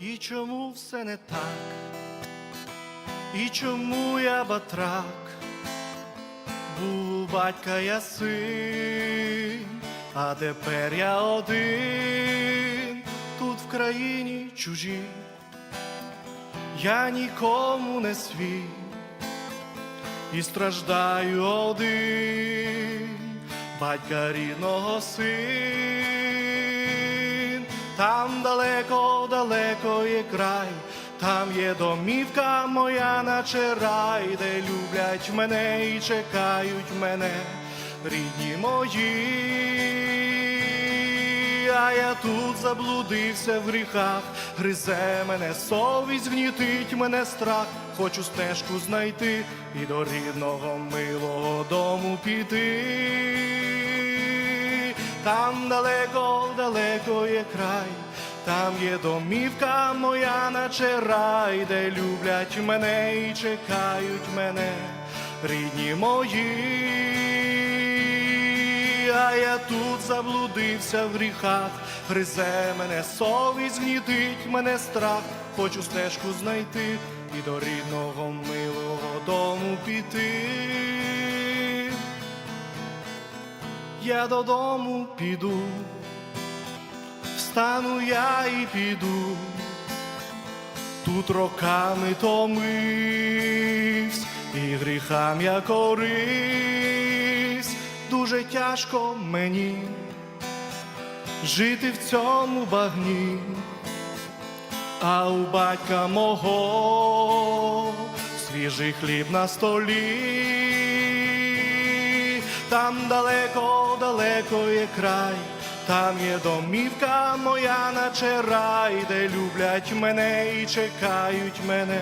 І чому все не так? І чому я батрак? Був у батька я син, а тепер я один, тут в країні чужій, я нікому не свій. І страждаю один, батька рідного син, там далеко, далеко є край, там є домівка моя, наче рай, де люблять мене і чекають мене, рідні мої. А я тут заблудився в гріхах, гризе мене совість, гнітить мене страх, хочу стежку знайти і до рідного милого дому піти. Там далеко, далеко є край, там є домівка моя, наче рай, де люблять мене і чекають мене, рідні мої. А я тут заблудився в гріхах, гризе мене совість, гнітить мене страх, хочу стежку знайти і до рідного милого дому піти. Я додому піду, встану я і піду, тут роками томивсь, і гріхам я коривсь, дуже тяжко мені жити в цьому багні, а у батька мого свіжий хліб на столі, там далеко, далеко є край. Там є домівка моя, наче рай, де люблять мене і чекають мене,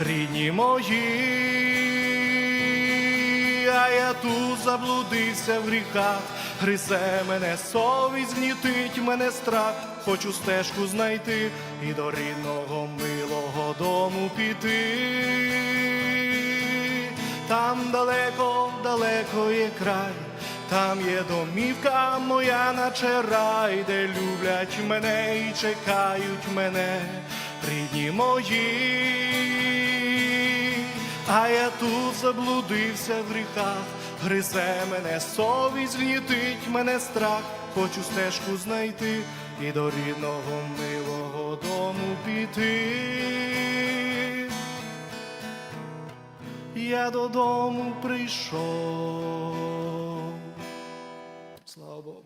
рідні мої, а я тут заблудився в гріхах, гризе мене совість, гнітить мене страх, хочу стежку знайти і до рідного милого дому піти. Там далеко, далеко є край, там є домівка моя, наче рай, де люблять мене і чекають мене, рідні мої, а я тут заблудився в гріхах, гризе мене совість, гнітить мене страх, хочу стежку знайти і до рідного милого дому піти. Я додому прийшов. Слава Богу.